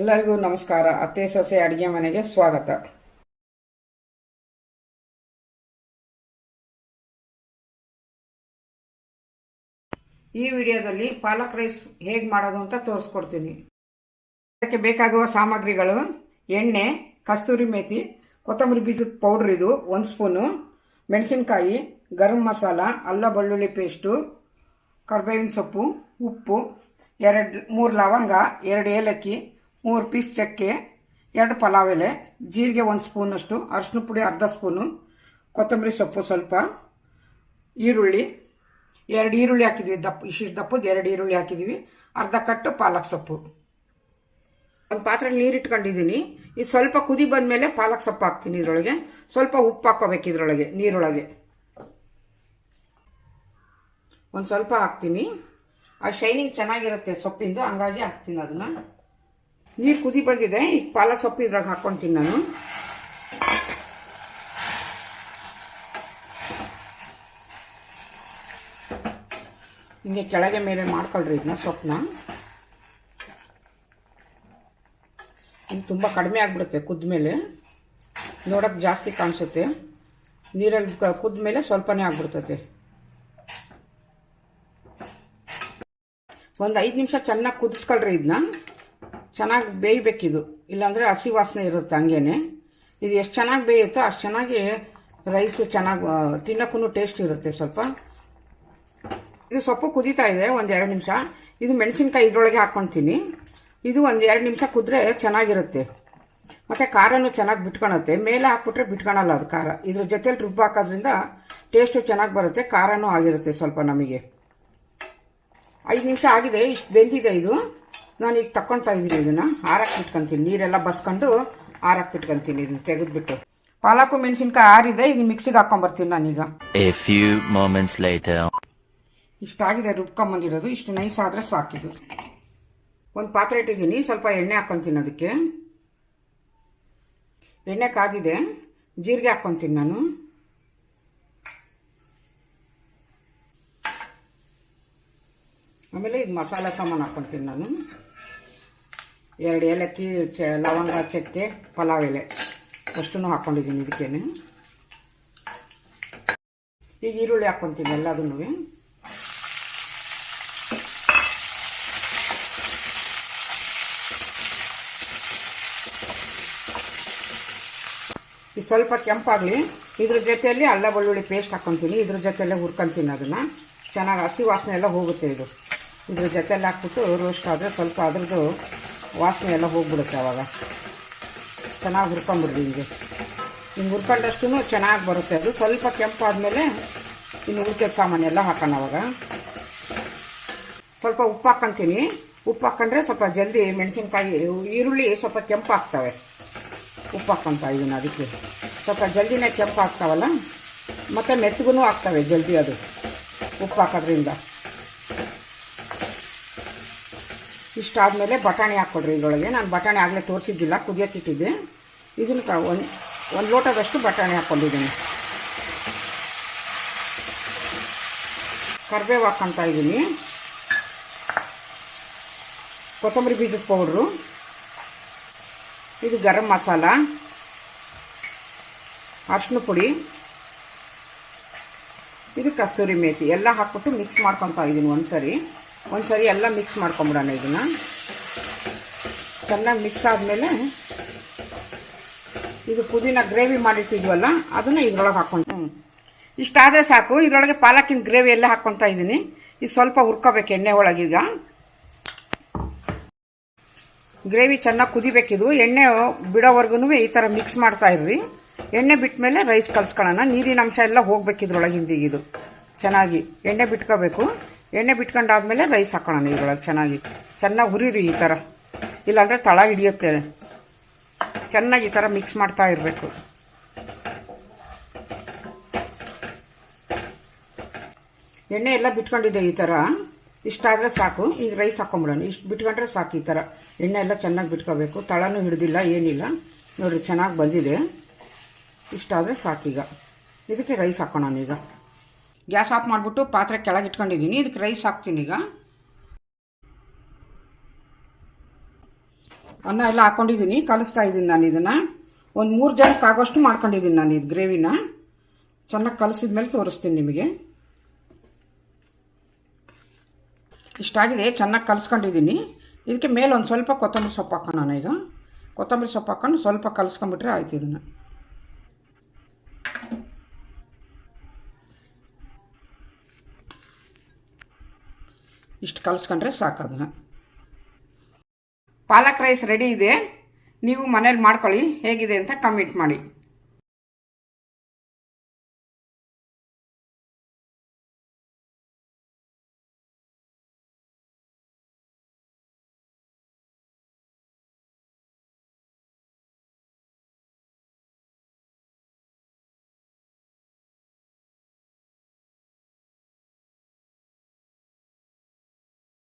ಎಲ್ಲರಿಗೂ ನಮಸ್ಕಾರ. ಅತ್ತೆ, ಸೊಸೆ, ಅಡಿಗೆ ಮನೆಗೆ ಸ್ವಾಗತ. ಈ ವಿಡಿಯೋದಲ್ಲಿ ಪಾಲಕ್ ರೈಸ್ ಹೇಗೆ ಮಾಡೋದು ಅಂತ ತೋರಿಸ್ಕೊಡ್ತೀನಿ. ಅದಕ್ಕೆ ಬೇಕಾಗುವ ಸಾಮಗ್ರಿಗಳು, ಎಣ್ಣೆ, ಕಸ್ತೂರಿ ಮೇಥಿ, ಕೊತ್ತಂಬರಿ ಬೀಜದ ಪೌಡರ್ ಇದು, ಒಂದು ಸ್ಪೂನು, ಮೆಣಸಿನಕಾಯಿ, ಗರಂ ಮಸಾಲ, ಅಲ್ಲ ಬೆಳ್ಳುಳ್ಳಿ ಪೇಸ್ಟು, ಕರ್ಬೇವಿನ ಸೊಪ್ಪು, ಉಪ್ಪು, ಎರಡು, ಮೂರು ಲವಂಗ, ಎರಡು ಏಲಕ್ಕಿ ಮೂರು ಪೀಸ್ ಚಕ್ಕೆ, ಎರಡು ಪಲಾವ್ ಎಲೆ ಜೀರಿಗೆ ಒಂದು ಸ್ಪೂನಷ್ಟು ಅರಶಿನ ಪುಡಿ ಅರ್ಧ ಸ್ಪೂನು, ಕೊತ್ತಂಬರಿ ಸೊಪ್ಪು ಸ್ವಲ್ಪ, ಈರುಳ್ಳಿ, ಎರಡು ಈರುಳ್ಳಿ ಹಾಕಿದ್ವಿ, ದಪ್ಪ ಇಷ್ಟಿಷ್ಟು ದಪ್ಪದ ಎರಡು ಈರುಳ್ಳಿ ಹಾಕಿದ್ವಿ, ಅರ್ಧ ಕಟ್ಟು ಪಾಲಕ್ ಸೊಪ್ಪು. ಒಂದು ಪಾತ್ರೆಯಲ್ಲಿ ನೀರು ಇಟ್ಕೊಂಡಿದ್ದೀನಿ. ಇದು ಸ್ವಲ್ಪ ಕುದಿ ಬಂದಮೇಲೆ ಪಾಲಕ್ ಸೊಪ್ಪು ಹಾಕ್ತೀನಿ ಇದರೊಳಗೆ. ಸ್ವಲ್ಪ ಉಪ್ಪು ಹಾಕೋಬೇಕು ಇದರೊಳಗೆ, ನೀರೊಳಗೆ. ಒಂದು ಸ್ವಲ್ಪ ಹಾಕ್ತೀನಿ. ಆ ಶೈನಿಂಗ್ ಚೆನ್ನಾಗಿರುತ್ತೆ ಸೊಪ್ಪಿಂದು, ಹಂಗಾಗಿ ಹಾಕ್ತೀನಿ ಅದನ್ನ. ನೀರು ಕುದಿ ಬಂದಿದೆ. ಈಗ ಪಾಲಕ್ ಸೊಪ್ಪು ಇದ್ರಾಗ ಹಾಕ್ಕೊಂತೀನಿ ನಾನು. ಹಿಂಗೆ ಕೆಳಗೆ ಮೇಲೆ ಮಾಡ್ಕೊಳ್ರಿ ಇದನ್ನ, ಸೊಪ್ಪನ್ನ. ಇದು ತುಂಬ ಕಡಿಮೆ ಆಗಿಬಿಡುತ್ತೆ ಕುದ್ದ ಮೇಲೆ ನೋಡೋಕೆ ಜಾಸ್ತಿ ಕಾಣಿಸುತ್ತೆ. ನೀರಲ್ಲಿ ಕುದ್ದ ಮೇಲೆ ಸ್ವಲ್ಪನೇ ಆಗ್ಬಿಡ್ತತೆ. ಒಂದು ಐದು ನಿಮಿಷ ಚೆನ್ನಾಗಿ ಕುದಿಸ್ಕೊಳ್ರಿ ಇದನ್ನ ಚೆನ್ನಾಗಿ ಬೇಯಬೇಕಿದು. ಇಲ್ಲಾಂದರೆ ಹಸಿ ವಾಸನೆ ಇರುತ್ತೆ ಹಂಗೇನೆ. ಇದು ಎಷ್ಟು ಚೆನ್ನಾಗಿ ಬೇಯುತ್ತೋ ಅಷ್ಟು ಚೆನ್ನಾಗಿ ರೈಸ್ ಚೆನ್ನಾಗಿ ತಿನ್ನೋಕ್ಕೂ ಟೇಸ್ಟ್ ಇರುತ್ತೆ ಸ್ವಲ್ಪ. ಇದು ಸೊಪ್ಪು ಕುದೀತಾ ಇದೆ, ಒಂದು ಎರಡು ನಿಮಿಷ. ಇದು ಮೆಣಸಿನ್ಕಾಯಿ ಇದ್ರೊಳಗೆ ಹಾಕ್ಕೊತೀನಿ ಇದು ಒಂದು ಎರಡು ನಿಮಿಷ ಕುದ್ರೆ ಚೆನ್ನಾಗಿರುತ್ತೆ. ಮತ್ತು ಖಾರನೂ ಚೆನ್ನಾಗಿ ಬಿಟ್ಕೊಳತ್ತೆ. ಮೇಲೆ ಹಾಕ್ಬಿಟ್ರೆ ಬಿಟ್ಕೊಳಲ್ಲ ಅದು ಖಾರ. ಇದ್ರ ಜೊತೆಲಿ ರುಬ್ಬು ಹಾಕೋದ್ರಿಂದ ಟೇಸ್ಟು ಚೆನ್ನಾಗಿ ಬರುತ್ತೆ, ಖಾರನೂ ಆಗಿರುತ್ತೆ ಸ್ವಲ್ಪ ನಮಗೆ. ಐದು ನಿಮಿಷ ಆಗಿದೆ, ಇಷ್ಟು ಬೆಂದಿದೆ ಇದು. ನಾನು ಈಗ ತಕ್ಕೊಳ್ತಾ ಇದ್ದೀನಿ ಇದನ್ನ. ಆರಕ್ಕೆ ಬಿಟ್ಕೊಂತೀನಿ ನೀರೆಲ್ಲ ಬಸ್ಕೊಂಡು ಆರಕ್ಕೆ ಬಿಟ್ಕೊಂತೀನಿ ಇದನ್ನ ತೆಗೆದ್ಬಿಟ್ಟು. ಪಾಲಕು ಮೆಣಸಿನ್ಕಾಯಿ ಆರಿದೆ ಈಗ ಮಿಕ್ಸಿಗೆ ಹಾಕೊಂಬರ್ತೀನಿ ನಾನೀಗ. ಇಷ್ಟಾಗಿದೆ ರುಬ್ಕೊಂಬಂದಿರೋದು. ಇಷ್ಟು ನೈಸ್ ಆದರೆ ಸಾಕಿದು ಒಂದು ಪಾತ್ರೆ ಇಟ್ಟಿದ್ದೀನಿ. ಸ್ವಲ್ಪ ಎಣ್ಣೆ ಹಾಕ್ಕೊಂತೀನಿ ಅದಕ್ಕೆ. ಎಣ್ಣೆ ಕಾದಿದೆ. ಜೀರಿಗೆ ಹಾಕ್ಕೊಂತೀನಿ ನಾನು. ಆಮೇಲೆ ಇದು ಮಸಾಲೆ ಸಾಮಾನು ಹಾಕ್ಕೊಂತೀನಿ ನಾನು. ಎರಡು ಏಲಕ್ಕಿ ಚ ಲವಂಗ, ಚಕ್ಕೆ, ಪಲಾವ್ ಎಲೆ. ಅಷ್ಟು ಹಾಕ್ಕೊಂಡಿದ್ದೀನಿ ಇದಕ್ಕೇನೆ ಈಗ ಈರುಳ್ಳಿ ಹಾಕೊಂತೀನಿ ಎಲ್ಲದನ್ನು. ಇದು ಸ್ವಲ್ಪ ಕೆಂಪಾಗಲಿ. ಇದ್ರ ಜೊತೆಯಲ್ಲಿ ಅಲ್ಲ ಬೆಳ್ಳುಳ್ಳಿ ಪೇಸ್ಟ್ ಹಾಕ್ಕೊತೀನಿ. ಇದ್ರ ಜೊತೆಯಲ್ಲೇ ಹುರ್ಕೊಂತೀನಿ ಅದನ್ನು. ಚೆನ್ನಾಗಿ ಹಸಿ ವಾಸನೆ ಎಲ್ಲ ಹೋಗುತ್ತೆ ಇದು. ಇದ್ರ ಜೊತೆಯಲ್ಲಿ ಹಾಕ್ಬಿಟ್ಟು ರೋಸ್ಟ್ ಆದರೆ ಸ್ವಲ್ಪ ಅದ್ರದ್ದು ವಾಸನೆ ಎಲ್ಲ ಹೋಗ್ಬಿಡುತ್ತೆ ಅವಾಗ. ಚೆನ್ನಾಗಿ ಹುರ್ಕೊಂಬಿಡ್ರಿ ಹಿಂಗೆ. ಹಿಂಗೆ ಹುರ್ಕೊಂಡಷ್ಟು ಚೆನ್ನಾಗಿ ಬರುತ್ತೆ ಅದು. ಸ್ವಲ್ಪ ಕೆಂಪಾದ್ಮೇಲೆ ಇನ್ನು ಉಳಿಕೆ ಸಾಮಾನು ಎಲ್ಲ ಹಾಕೋಣ ಅವಾಗ. ಸ್ವಲ್ಪ ಉಪ್ಪು ಹಾಕ್ಕೊಂತೀನಿ ಉಪ್ಪು ಹಾಕ್ಕೊಂಡ್ರೆ ಸ್ವಲ್ಪ ಜಲ್ದಿ ಮೆಣಸಿನ್ಕಾಯಿ, ಈರುಳ್ಳಿ ಸ್ವಲ್ಪ ಕೆಂಪು ಆಗ್ತವೆ ಉಪ್ಪು ಹಾಕ್ಕೊಂತ ಇದನ್ನು ಅದಕ್ಕೆ. ಸ್ವಲ್ಪ ಜಲ್ದಿನೇ ಕೆಂಪು ಆಗ್ತಾವಲ್ಲ ಮತ್ತು ಮೆತ್ತಗೂ ಆಗ್ತವೆ ಜಲ್ದಿ ಅದು. ಉಪ್ಪು ಹಾಕೋದ್ರಿಂದ. ಇಷ್ಟಾದಮೇಲೆ ಬಟಾಣಿ ಹಾಕ್ಕೊಡ್ರಿ ಇದರೊಳಗೆ. ನಾನು ಬಟಾಣಿ ಆಗಲೇ ತೋರಿಸಿದ್ದಿಲ್ಲ ಕುದಿಯೋಕ್ಕಿಟ್ಟಿದ್ದೆ ಇದನ್ನು ಒಂದು ಒಂದು ಲೋಟದಷ್ಟು ಬಟಾಣಿ ಹಾಕ್ಕೊಂಡಿದ್ದೀನಿ. ಕರಿಬೇವು ಹಾಕ್ಕೊಂತ ಇದ್ದೀನಿ. ಕೊತ್ತಂಬರಿ ಬೀಜದ ಪೌಡ್ರು. ಇದು ಗರಂ ಮಸಾಲ. ಅರ್ಶಿನ ಪುಡಿ. ಇದು ಕಸ್ತೂರಿ ಮೇಥಿ ಎಲ್ಲ ಹಾಕ್ಬಿಟ್ಟು ಮಿಕ್ಸ್ ಮಾಡ್ಕೊತಾ ಇದ್ದೀನಿ ಒಂದ್ಸರಿ ಒಂದ್ಸರಿ ಎಲ್ಲ ಮಿಕ್ಸ್ ಮಾಡ್ಕೊಂಬಿಡೋಣ ಇದನ್ನು. ಚೆನ್ನಾಗಿ ಮಿಕ್ಸ್ ಆದಮೇಲೆ ಇದು ಪುದೀನ ಗ್ರೇವಿ ಮಾಡಿಟ್ಟಿದ್ವಲ್ಲ ಅದನ್ನು ಇದ್ರೊಳಗೆ ಹಾಕ್ಕೊಂಡು ಇಷ್ಟಾದರೆ ಸಾಕು. ಇದರೊಳಗೆ ಪಾಲಕಿನ ಗ್ರೇವಿ ಎಲ್ಲ ಹಾಕ್ಕೊತಾ ಇದ್ದೀನಿ ಇದು ಸ್ವಲ್ಪ ಹುರ್ಕೋಬೇಕು ಎಣ್ಣೆ ಒಳಗೀಗ ಗ್ರೇವಿ ಚೆನ್ನಾಗಿ ಕುದಿಬೇಕಿದು ಎಣ್ಣೆ ಬಿಡೋವರೆಗೂ ಈ ಥರ ಮಿಕ್ಸ್ ಮಾಡ್ತಾ ಇರ್ರಿ. ಎಣ್ಣೆ ಬಿಟ್ಟ ಮೇಲೆ ರೈಸ್ ಕಲ್ಸ್ಕೊಳ್ಳೋಣ. ನೀರಿನ ಅಂಶ ಎಲ್ಲ ಹೋಗ್ಬೇಕು ಇದ್ರೊಳಗಿಂದ ಇದು. ಚೆನ್ನಾಗಿ ಎಣ್ಣೆ ಬಿಟ್ಕೋಬೇಕು. ಎಣ್ಣೆ ಬಿಟ್ಕೊಂಡಾದ್ಮೇಲೆ ರೈಸ್ ಹಾಕೋಣ ಇದ್ರೊಳಗೆ ಚೆನ್ನಾಗಿ ಚೆನ್ನಾಗಿ ಹುರಿರಿ ಈ ಥರ ಇಲ್ಲಾಂದರೆ ತಳ ಹಿಡಿಯುತ್ತೆ. ಚೆನ್ನಾಗಿ ಈ ಥರ ಮಿಕ್ಸ್ ಮಾಡ್ತಾ ಇರಬೇಕು. ಎಣ್ಣೆ ಎಲ್ಲ ಬಿಟ್ಕೊಂಡಿದೆ ಈ ಥರ ಇಷ್ಟಾದರೆ ಸಾಕು. ಈಗ ರೈಸ್ ಹಾಕೊಂಬಿಡೋಣ. ಇಷ್ಟು ಬಿಟ್ಕೊಂಡ್ರೆ ಸಾಕು ಈ ಥರ ಎಣ್ಣೆ ಎಲ್ಲ ಚೆನ್ನಾಗಿ ಬಿಟ್ಕೋಬೇಕು. ತಳನೂ ಹಿಡಿದಿಲ್ಲ, ಏನಿಲ್ಲ. ನೋಡಿರಿ, ಚೆನ್ನಾಗಿ ಬಂದಿದೆ. ಇಷ್ಟಾದರೆ ಸಾಕೀಗ ಇದಕ್ಕೆ ರೈಸ್ ಹಾಕೋಣ ಈಗ ಗ್ಯಾಸ್ ಆಫ್ ಮಾಡಿಬಿಟ್ಟು ಪಾತ್ರೆ ಕೆಳಗೆ ಇಟ್ಕೊಂಡಿದ್ದೀನಿ. ಇದಕ್ಕೆ ರೈಸ್ ಹಾಕ್ತೀನಿ ಈಗ. ಅನ್ನ ಎಲ್ಲ ಹಾಕ್ಕೊಂಡಿದ್ದೀನಿ ಕಲಿಸ್ತಾ ಇದ್ದೀನಿ ನಾನು ಇದನ್ನು. ಒಂದು ಮೂರು ಜನಕ್ಕೆ ಆಗೋಷ್ಟು ಮಾಡ್ಕೊಂಡಿದ್ದೀನಿ ನಾನು ಇದು ಗ್ರೇವಿನ. ಚೆನ್ನಾಗಿ ಕಲಿಸಿದ ಮೇಲೆ ತೋರಿಸ್ತೀನಿ ನಿಮಗೆ. ಇಷ್ಟಾಗಿದೆ ಚೆನ್ನಾಗಿ ಕಲಿಸ್ಕೊಂಡಿದ್ದೀನಿ. ಇದಕ್ಕೆ ಮೇಲೆ ಒಂದು ಸ್ವಲ್ಪ ಕೊತ್ತಂಬರಿ ಸೊಪ್ಪು ಹಾಕೋಣ ಈಗ. ಕೊತ್ತಂಬರಿ ಸೊಪ್ಪು ಹಾಕೊಂಡು ಸ್ವಲ್ಪ ಕಲಿಸ್ಕೊಂಬಿಟ್ರೆ ಆಯ್ತು ಇದನ್ನು. ಇಷ್ಟು ಕಲಿಸ್ಕೊಂಡ್ರೆ ಸಾಕು ಅದನ್ನು ಪಾಲಕ್ ರೈಸ್ ರೆಡಿ ಇದೆ. ನೀವು ಮನೇಲಿ ಮಾಡ್ಕೊಳ್ಳಿ, ಹೇಗಿದೆ ಅಂತ ಕಮೆಂಟ್ ಮಾಡಿ.